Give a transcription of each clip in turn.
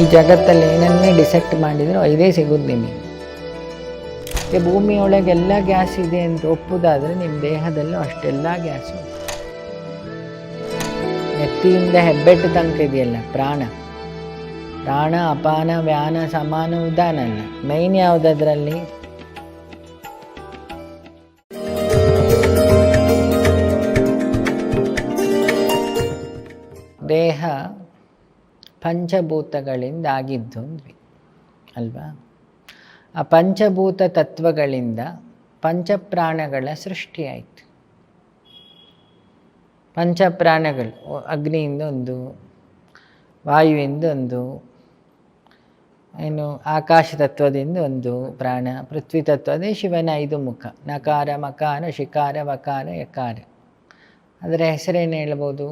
ಈ ಜಗತ್ತಲ್ಲಿ ಏನನ್ನೇ ಡಿಸೆಕ್ಟ್ ಮಾಡಿದರೂ ಇದೇ ಸಿಗೋದು ನಿಮಗೆ. ಈ ಭೂಮಿಯೊಳಗೆ ಎಲ್ಲ ಗ್ಯಾಸ್ ಇದೆ ಅಂತ ಒಪ್ಪುದಾದರೆ ನಿಮ್ಮ ದೇಹದಲ್ಲೂ ಅಷ್ಟೆಲ್ಲ ಗ್ಯಾಸು ನೆತ್ತಿಯಿಂದ ಹೆಬ್ಬೆಟ್ಟು ತನಕ ಇದೆಯಲ್ಲ, ಪ್ರಾಣ. ಪ್ರಾಣ, ಅಪಾನ, ವ್ಯಾನ, ಸಮಾನ, ಉದಾನ ಅಲ್ಲ. ಮೈನ್ ಯಾವುದದ್ರಲ್ಲಿ? ದೇಹ ಪಂಚಭೂತಗಳಿಂದ ಅಂದ್ವಿ ಅಲ್ವಾ? ಆ ಪಂಚಭೂತ ತತ್ವಗಳಿಂದ ಪಂಚಪ್ರಾಣಗಳ ಸೃಷ್ಟಿಯಾಯಿತು. ಪಂಚಪ್ರಾಣಗಳು, ಅಗ್ನಿಯಿಂದ ಒಂದು, ವಾಯುವಿಂದ ಒಂದು, ಏನು ಆಕಾಶ ತತ್ವದಿಂದ ಒಂದು ಪ್ರಾಣ, ಪೃಥ್ವಿ ತತ್ವ ಅದೇ ಶಿವನ ಐದು ಮುಖ, ನಕಾರ, ಮಕಾರ, ಶಿಕಾರ, ವಕಾರ, ಯಕಾರ. ಅದರ ಹೆಸರೇನು ಹೇಳ್ಬೋದು?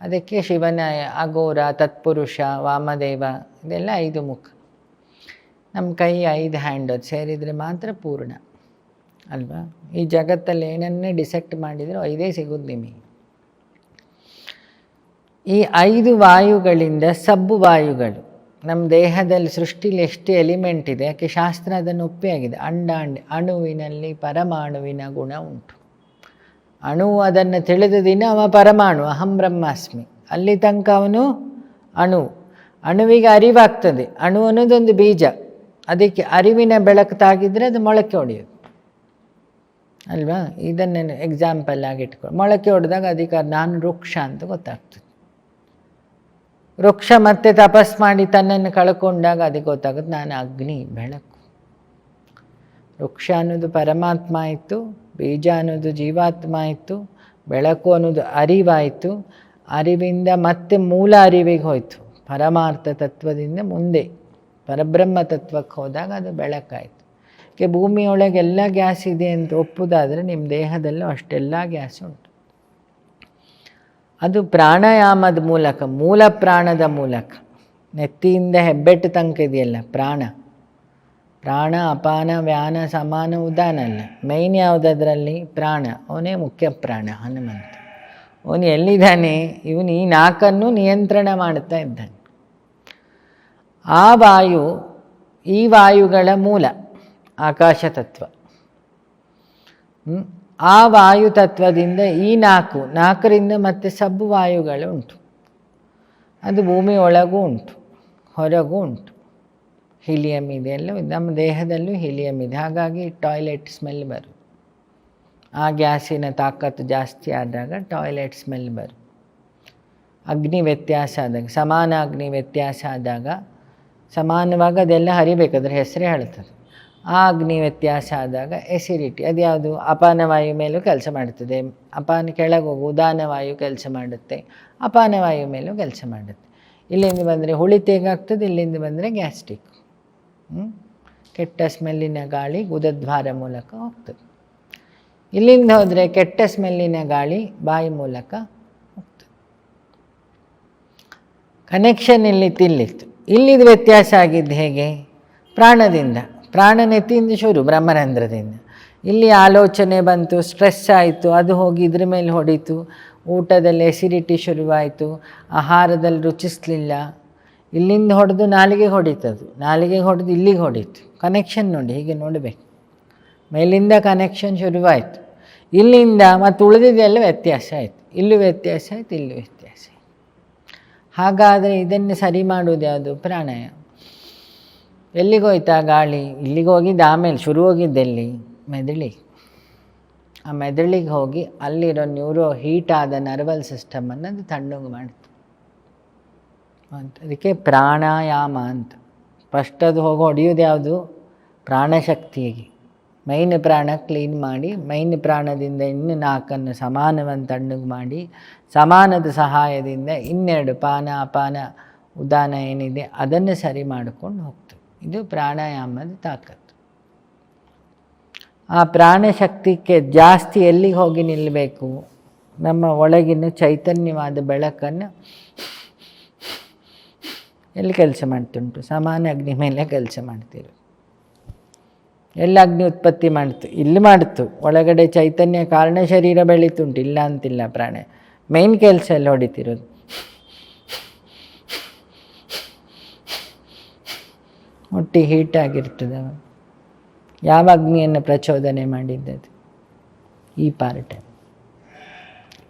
ಅದಕ್ಕೆ ಶಿವನ ಅಘೋರ, ತತ್ಪುರುಷ, ವಾಮದೇವ, ಇದೆಲ್ಲ ಐದು ಮುಖ. ನಮ್ಮ ಕೈ ಐದು ಹ್ಯಾಂಡ್ ಅದು ಸೇರಿದರೆ ಮಾತ್ರ ಪೂರ್ಣ, ಅಲ್ವಾ? ಈ ಜಗತ್ತಲ್ಲಿ ಏನನ್ನೇ ಡಿಸೆಕ್ಟ್ ಮಾಡಿದರೂ ಐದೇ ಸಿಗೋದು ನಿಮಗೆ. ಈ ಐದು ವಾಯುಗಳಿಂದ ಸಬ್ಬು ವಾಯುಗಳು, ನಮ್ಮ ದೇಹದಲ್ಲಿ ಸೃಷ್ಟಿಲಿ ಎಷ್ಟು ಎಲಿಮೆಂಟ್ ಇದೆ, ಯಾಕೆ ಶಾಸ್ತ್ರ ಅದನ್ನು ಒಪ್ಪಿಯಾಗಿದೆ. ಅಂಡಾಂಡ ಅಣುವಿನಲ್ಲಿ ಪರಮಾಣುವಿನ ಗುಣ ಉಂಟು. ಅಣು ಅದನ್ನು ತಿಳಿದ ದಿನ ಅವ ಪರಮಾಣು, ಅಹಂ ಬ್ರಹ್ಮಾಸ್ಮಿ. ಅಲ್ಲಿ ತನಕ ಅವನು ಅಣು. ಅಣುವಿಗೆ ಅರಿವಾಗ್ತದೆ. ಅಣು ಅನ್ನೋದೊಂದು ಬೀಜ. ಅದಕ್ಕೆ ಅರಿವಿನ ಬೆಳಕು ತಾಗಿದರೆ ಅದು ಮೊಳಕೆ ಹೊಡೆಯೋದು ಅಲ್ವಾ? ಇದನ್ನೇ ಎಕ್ಸಾಂಪಲ್ ಆಗಿ ಇಟ್ಕೊಂಡು ಮೊಳಕೆ ಹೊಡೆದಾಗ ಅದಕ್ಕೆ ನಾನು ವೃಕ್ಷ ಅಂತ ಗೊತ್ತಾಗ್ತದೆ. ವೃಕ್ಷ ಮತ್ತೆ ತಪಸ್ ಮಾಡಿ ತನ್ನನ್ನು ಕಳ್ಕೊಂಡಾಗ ಅದಕ್ಕೆ ಗೊತ್ತಾಗುತ್ತೆ. ನಾನು ಅಗ್ನಿ ಬೆಳಕು. ವೃಕ್ಷ ಅನ್ನೋದು ಪರಮಾತ್ಮ ಆಯಿತು ಬೀಜ ಅನ್ನೋದು ಜೀವಾತ್ಮ ಆಯಿತು, ಬೆಳಕು ಅನ್ನೋದು ಅರಿವಾಯಿತು, ಅರಿವಿಂದ ಮತ್ತೆ ಮೂಲ ಅರಿವಿಗೆ ಹೋಯಿತು. ಪರಮಾರ್ಥ ತತ್ವದಿಂದ ಮುಂದೆ, ಪರಬ್ರಹ್ಮ ತತ್ವಕ್ಕೆ ಹೋದಾಗ ಅದು ಬೆಳಕಾಯಿತು. ಕೆ ಭೂಮಿಯೊಳಗೆ ಎಲ್ಲ ಗ್ಯಾಸ್ ಇದೆ ಅಂತ ಒಪ್ಪುದಾದರೆ ನಿಮ್ಮ ದೇಹದಲ್ಲೂ ಅಷ್ಟೆಲ್ಲ ಗ್ಯಾಸ್ ಉಂಟು. ಅದು ಪ್ರಾಣಾಯಾಮದ ಮೂಲಕ, ಮೂಲ ಪ್ರಾಣದ ಮೂಲಕ. ನೆತ್ತಿಯಿಂದ ಹೆಬ್ಬೆಟ್ಟು ತನಕ ಇದೆಯಲ್ಲ, ಪ್ರಾಣ. ಪ್ರಾಣ, ಅಪಾನ, ವ್ಯಾನ, ಸಮಾನ ಉದಾನ ಅಲ್ಲ ಮೈನ್ ಯಾವುದದ್ರಲ್ಲಿ? ಪ್ರಾಣ. ಅವನೇ ಮುಖ್ಯ ಪ್ರಾಣ, ಹನುಮಂತ. ಅವನು ಎಲ್ಲಿದ್ದಾನೆ? ಇವನು ಈ ನಾಲ್ಕನ್ನು ನಿಯಂತ್ರಣ ಮಾಡ್ತಾ ಇದ್ದಾನೆ. ಆ ವಾಯು, ಈ ವಾಯುಗಳ ಮೂಲ, ಆಕಾಶ ತತ್ವ. ಆ ವಾಯು ತತ್ವದಿಂದ ಈ ನಾಲ್ಕು ನಾಲ್ಕರಿಂದ ಮತ್ತೆ ಸಬ್ಬು ವಾಯುಗಳು ಉಂಟು. ಅದು ಭೂಮಿ ಒಳಗೂ ಉಂಟು, ಹೊರಗೂ ಉಂಟು. ಹೀಲಿಯಮ್ ಇದೆ ಎಲ್ಲ. ನಮ್ಮ ದೇಹದಲ್ಲೂ ಹೀಲಿಯಂ ಇದೆ. ಹಾಗಾಗಿ ಟಾಯ್ಲೆಟ್ ಸ್ಮೆಲ್ ಬರು ಆ ಗ್ಯಾಸಿನ ತಾಕತ್ತು ಜಾಸ್ತಿ ಆದಾಗ ಟಾಯ್ಲೆಟ್ ಸ್ಮೆಲ್ ಬರು ಅಗ್ನಿ ವ್ಯತ್ಯಾಸ ಆದಾಗ, ಸಮಾನ ಅಗ್ನಿ ವ್ಯತ್ಯಾಸ ಆದಾಗ, ಸಮಾನವಾಗಿ ಅದೆಲ್ಲ ಹರಿಬೇಕಾದ್ರೆ ಹೆಸರೇ ಹೇಳ್ತದೆ ಆ ಅಗ್ನಿ ವ್ಯತ್ಯಾಸ ಆದಾಗ ಎಸಿಡಿಟಿ ಅದ್ಯಾವುದು ಅಪಾನ ವಾಯು ಮೇಲೂ ಕೆಲಸ ಮಾಡ್ತದೆ ಅಪಾನ ಕೆಳಗೆ ಹೋಗು ಉದಾನ ವಾಯು ಕೆಲಸ ಮಾಡುತ್ತೆ. ಅಪಾನ ವಾಯು ಮೇಲೂ ಕೆಲಸ ಮಾಡುತ್ತೆ. ಇಲ್ಲಿಂದ ಬಂದರೆ ಹುಳಿತೇಗಾಗ್ತದೆ ಇಲ್ಲಿಂದ ಬಂದರೆ ಗ್ಯಾಸ್ಟ್ರಿಕ್ ಕೆಟ್ಟ ಸ್ಮೆಲ್ಲಿನ ಗಾಳಿ ಗುದದ್ವಾರ ಮೂಲಕ ಹೋಗ್ತದೆ. ಇಲ್ಲಿಂದ ಹೋದರೆ ಕೆಟ್ಟ ಸ್ಮೆಲ್ಲಿನ ಗಾಳಿ ಬಾಯಿ ಮೂಲಕ ಹೋಗ್ತದೆ. ಕನೆಕ್ಷನ್ ಇಲ್ಲಿ ತಿಲ್ಲಿತ್ತು ಇಲ್ಲಿದು ವ್ಯತ್ಯಾಸ ಆಗಿದ್ದು ಹೇಗೆ? ಪ್ರಾಣದಿಂದ. ಪ್ರಾಣ ನೆತ್ತಿಯಿಂದ ಶುರು, ಬ್ರಹ್ಮರಂಧ್ರದಿಂದ. ಇಲ್ಲಿ ಆಲೋಚನೆ ಬಂತು ಸ್ಟ್ರೆಸ್ ಆಯಿತು, ಅದು ಹೋಗಿ ಇದ್ರ ಮೇಲೆ ಹೊಡೀತು. ಊಟದಲ್ಲಿ ಎಸಿಡಿಟಿ ಶುರುವಾಯಿತು. ಆಹಾರದಲ್ಲಿ ರುಚಿಸ್ಲಿಲ್ಲ. ಇಲ್ಲಿಂದ ಹೊಡೆದು ನಾಲಿಗೆ ಹೊಡಿತದು. ನಾಲಿಗೆ ಹೊಡೆದು ಇಲ್ಲಿಗೆ ಹೊಡೀತು. ಕನೆಕ್ಷನ್ ನೋಡಿ, ಹೀಗೆ ನೋಡಬೇಕು. ಮೇಲಿಂದ ಕನೆಕ್ಷನ್ ಶುರುವಾಯಿತು. ಇಲ್ಲಿಂದ ಮತ್ತು ಉಳಿದಿದ್ದೆಲ್ಲ ವ್ಯತ್ಯಾಸ ಆಯಿತು. ಇಲ್ಲೂ ವ್ಯತ್ಯಾಸ ಆಯಿತು, ಇಲ್ಲೂ ವ್ಯತ್ಯಾಸ ಹಾಗಾದರೆ ಇದನ್ನು ಸರಿ ಮಾಡುವುದು ಯಾವುದು? ಪ್ರಾಣಾಯಾಮ. ಎಲ್ಲಿಗೆ ಹೋಯ್ತಾ ಗಾಳಿ? ಇಲ್ಲಿಗೆ ಹೋಗಿದ್ದು ಆಮೇಲೆ ಶುರು ಹೋಗಿದ್ದೆಲ್ಲಿ ಮೆದುಳಿಗೆ. ಆ ಮೆದುಳಿಗೆ ಹೋಗಿ ಅಲ್ಲಿರೋ ನ್ಯೂರೋ ಹೀಟ್ ಆದ ನರ್ವಲ್ ಸಿಸ್ಟಮನ್ನು ಅದು ತಣ್ಣಗೆ ಮಾಡ್ತು. ಅಂತ. ಅದಕ್ಕೆ ಪ್ರಾಣಾಯಾಮ ಅಂತ. ಫಸ್ಟ್ ಅದು ಹೋಗಿ, ಹೊಡೆಯೋದು ಯಾವುದು? ಪ್ರಾಣಶಕ್ತಿಯಾಗಿ. ಮೈನ್ ಪ್ರಾಣ ಕ್ಲೀನ್ ಮಾಡಿ, ಮೈನ್ ಪ್ರಾಣದಿಂದ ಇನ್ನು ನಾಲ್ಕನ್ನು ಸಮಾನವನ್ನು ತಣ್ಣಗೆ ಮಾಡಿ, ಸಮಾನದ ಸಹಾಯದಿಂದ ಇನ್ನೆರಡು ಪಾನ, ಅಪಾನ, ಉದಾನ ಏನಿದೆ ಅದನ್ನು ಸರಿ ಮಾಡಿಕೊಂಡು ಹೋಗ್ತದೆ ಇದು ಪ್ರಾಣಾಯಾಮದ ತಾಕತ್ತು. ಆ ಪ್ರಾಣಶಕ್ತಿಗೆ ಜಾಸ್ತಿ ಎಲ್ಲಿಗೆ ಹೋಗಿ ನಿಲ್ಲಬೇಕು? ನಮ್ಮ ಒಳಗಿನ ಚೈತನ್ಯವಾದ ಬೆಳಕನ್ನು ಎಲ್ಲಿ ಕೆಲಸ ಮಾಡ್ತುಂಟು? ಸಮಾನ ಅಗ್ನಿ ಮೇಲೆ ಕೆಲಸ ಮಾಡ್ತಿರು ಎಲ್ಲ ಅಗ್ನಿ ಉತ್ಪತ್ತಿ ಮಾಡ್ತು? ಇಲ್ಲಿ ಮಾಡ್ತು. ಒಳಗಡೆ ಚೈತನ್ಯ ಕಾರಣ ಶರೀರ ಬೆಳೀತುಂಟು. ಇಲ್ಲ ಅಂತಿಲ್ಲ ಪ್ರಾಣ. ಮೇನ್ ಕೆಲಸ ಎಲ್ಲ ಹೊಡಿತಿರೋದು. ಹೊಟ್ಟೆ ಹೀಟ್ ಆಗಿರ್ತದೆ ಯಾವ ಅಗ್ನಿಯನ್ನು ಪ್ರಚೋದನೆ ಮಾಡಿದ್ದದು? ಈ ಪಾರ್ಟ್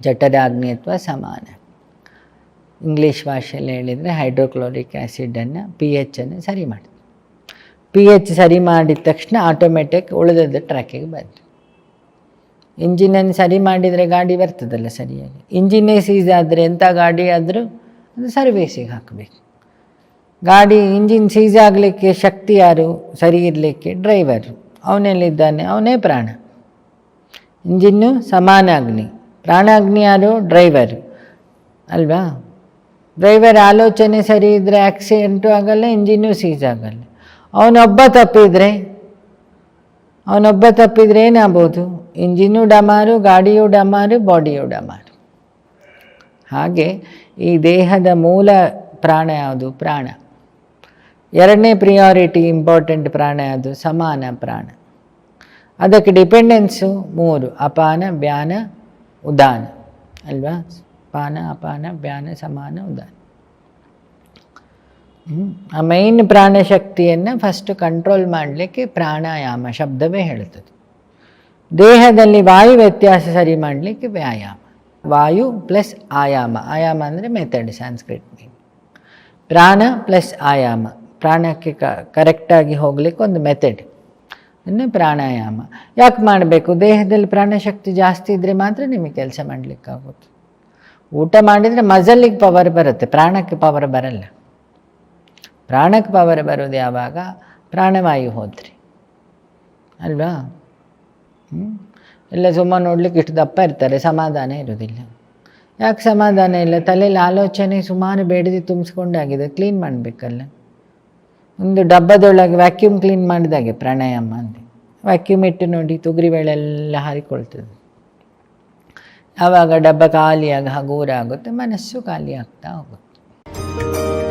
ಜಠರಾಗ್ನಿ ಅಥವಾ ಸಮಾನ ಇಂಗ್ಲೀಷ್ ಭಾಷೆಯಲ್ಲಿ ಹೇಳಿದರೆ ಹೈಡ್ರೋಕ್ಲೋರಿಕ್ ಆ್ಯಸಿಡನ್ನು ಪಿ ಎಚ್ಚನ್ನು ಸರಿ ಮಾಡಿ ಪಿ ಎಚ್ ಸರಿ ಮಾಡಿದ ತಕ್ಷಣ ಆಟೋಮೆಟಿಕ್ ಉಳಿದದ್ದು ಟ್ರ್ಯಾಕಿಗೆ ಬಂತು. ಇಂಜಿನನ್ನು ಸರಿ ಮಾಡಿದರೆ ಗಾಡಿ ಬರ್ತದಲ್ಲ ಸರಿಯಾಗಿ. ಇಂಜಿನ್ನೇ ಸೀಸ್ ಆದರೆ ಎಂಥ ಗಾಡಿ ಆದರೂ ಅದು ಸರ್ವೀಸಿಗೆ ಹಾಕಬೇಕು. ಗಾಡಿ ಇಂಜಿನ್ ಸೀಸ್ ಆಗಲಿಕ್ಕೆ ಶಕ್ತಿ ಯಾರು? ಸರಿ ಇರಲಿಕ್ಕೆ ಡ್ರೈವರು ಅವನೆಲ್ಲಿದ್ದಾನೆ, ಅವನೇ ಪ್ರಾಣ. ಇಂಜಿನ್ನು ಸಮಾನ ಅಗ್ನಿ ಪ್ರಾಣಾಗ್ನಿ ಯಾರು? ಡ್ರೈವರು ಅಲ್ವಾ? ಡ್ರೈವರ್ ಆಲೋಚನೆ ಸರಿ ಇದ್ದರೆ ಆಕ್ಸಿಡೆಂಟು ಆಗಲ್ಲ ಇಂಜಿನ್ನು ಸೀಸ್ ಆಗಲ್ಲ. ಅವನೊಬ್ಬ ತಪ್ಪಿದರೆ? ಅವನೊಬ್ಬ ತಪ್ಪಿದರೆ ಏನಾಗ್ಬೋದು? ಇಂಜಿನ್ನು ಡಮಾರು, ಗಾಡಿಯು ಡಮಾರು ಬಾಡಿಯು ಡಮಾರು. ಹಾಗೆ ಈ ದೇಹದ ಮೂಲ ಪ್ರಾಣ ಯಾವುದು? ಪ್ರಾಣ. ಎರಡನೇ ಪ್ರಿಯಾರಿಟಿ ಇಂಪಾರ್ಟೆಂಟ್ ಪ್ರಾಣ ಯಾವುದು? ಸಮಾನ ಪ್ರಾಣ. ಅದಕ್ಕೆ ಡಿಪೆಂಡೆನ್ಸು ಮೂರು, ಅಪಾನ, ವ್ಯಾನ, ಉದಾನ. ಅಲ್ವಾ? ಪಾನ ಅಪಾನ ವ್ಯಾನ ಸಮಾನ, ಉದಾನ. ಆ ಮೈನ್ ಪ್ರಾಣಶಕ್ತಿಯನ್ನು ಫಸ್ಟ್ ಕಂಟ್ರೋಲ್ ಮಾಡಲಿಕ್ಕೆ ಪ್ರಾಣಾಯಾಮ ಶಬ್ದವೇ ಹೇಳುತ್ತದೆ. ದೇಹದಲ್ಲಿ ವಾಯು ವ್ಯತ್ಯಾಸ ಸರಿ ಮಾಡಲಿಕ್ಕೆ ವ್ಯಾಯಾಮ. ವಾಯು ಪ್ಲಸ್ ಆಯಾಮ. ಆಯಾಮ ಅಂದರೆ ಮೆಥಡ್ ಮೀನ್ ಪ್ರಾಣ ಪ್ಲಸ್ ಆಯಾಮ. ಪ್ರಾಣಕ್ಕೆ ಕ ಕರೆಕ್ಟಾಗಿ ಹೋಗ್ಲಿಕ್ಕೆ ಒಂದು ಮೆಥಡ್ ಇನ್ನು ಪ್ರಾಣಾಯಾಮ. ಯಾಕೆ ಮಾಡಬೇಕು? ದೇಹದಲ್ಲಿ ಪ್ರಾಣಶಕ್ತಿ ಜಾಸ್ತಿ ಇದ್ದರೆ ಮಾತ್ರ ನಿಮಗೆ ಕೆಲಸ ಮಾಡಲಿಕ್ಕಾಗುತ್ತೆ. ಊಟ ಮಾಡಿದರೆ ಮಜಲಿಗೆ ಪವರ್ ಬರುತ್ತೆ, ಪ್ರಾಣಕ್ಕೆ ಪವರ್ ಬರಲ್ಲ. ಪ್ರಾಣಕ್ಕೆ ಪವರ್ ಬರೋದು ಯಾವಾಗ? ಪ್ರಾಣವಾಯು ಹೋದ್ರಿ. ಅಲ್ವಾ? ಹ್ಞೂ ಎಲ್ಲ ಸುಮ್ಮ ನೋಡ್ಲಿಕ್ಕೆ ಇಷ್ಟು ದಪ್ಪ ಇರ್ತಾರೆ, ಸಮಾಧಾನ ಇರೋದಿಲ್ಲ ಯಾಕೆ ಸಮಾಧಾನ ಇಲ್ಲ? ತಲೆಯಲ್ಲಿ ಆಲೋಚನೆ ಸುಮಾರು ಬೇಡದಿ ತುಂಬಿಸ್ಕೊಂಡಾಗಿದೆ ಕ್ಲೀನ್ ಮಾಡಬೇಕಲ್ಲ. ಒಂದು ಡಬ್ಬದೊಳಗೆ ವ್ಯಾಕ್ಯೂಮ್ ಕ್ಲೀನ್ ಮಾಡಿದಾಗೆ ಪ್ರಾಣಾಯಾಮ ಅಂದರೆ ವ್ಯಾಕ್ಯೂಮ್ ಇಟ್ಟು ನೋಡಿ ತೊಗರಿಬೇಳೆಲ್ಲ ಹಾರಿಕೊಳ್ತದೆ. ಆವಾಗ ಡಬ್ಬ ಖಾಲಿಯಾಗಿ ಹಗೂರ ಆಗುತ್ತೆ ಮನಸ್ಸು ಖಾಲಿ ಆಗ್ತಾ ಹೋಗುತ್ತೆ.